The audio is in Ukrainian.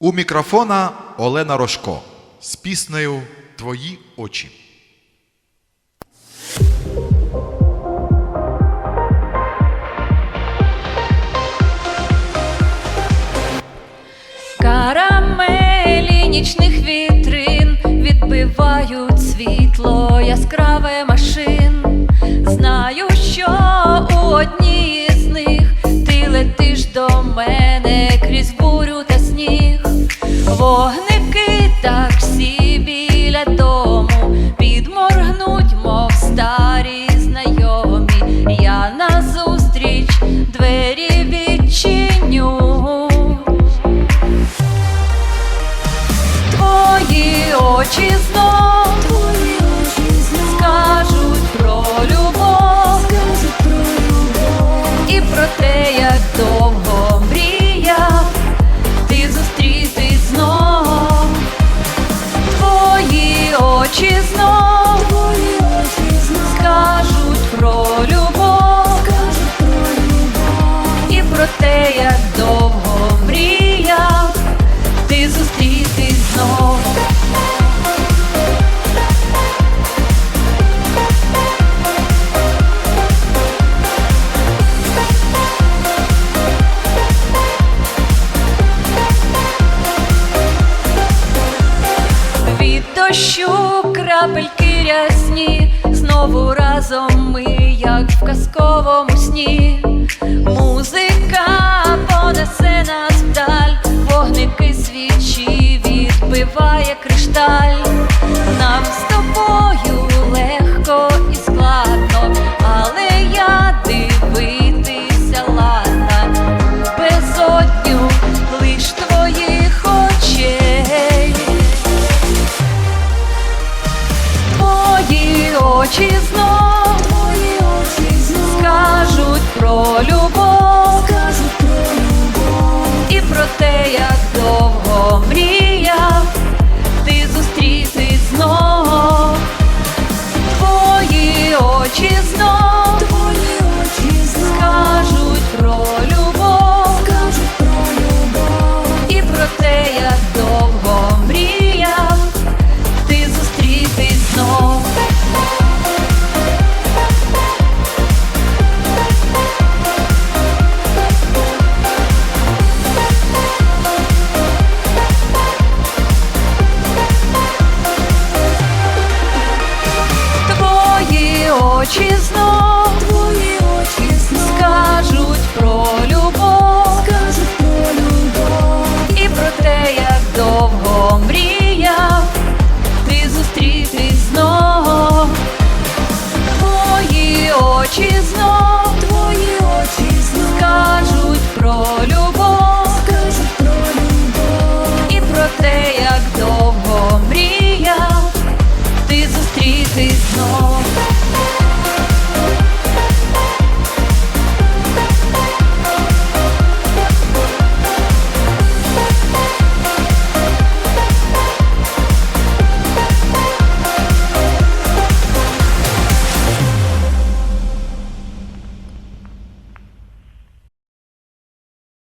У мікрофона Олена Рожко з піснею Твої очі. Карамелі нічних вітрин відбивають Твої очі знов скажуть про любов і про те, як довго мріяв ти зустрітись знов. Твої очі знов скажуть про любов і про те, як довго мріяв ти зустрітись знов. Дощу крапельки рясні, знову разом ми, як в казковому сні. Музика понесе нас вдаль, Твої очі знов. Скажуть про любов як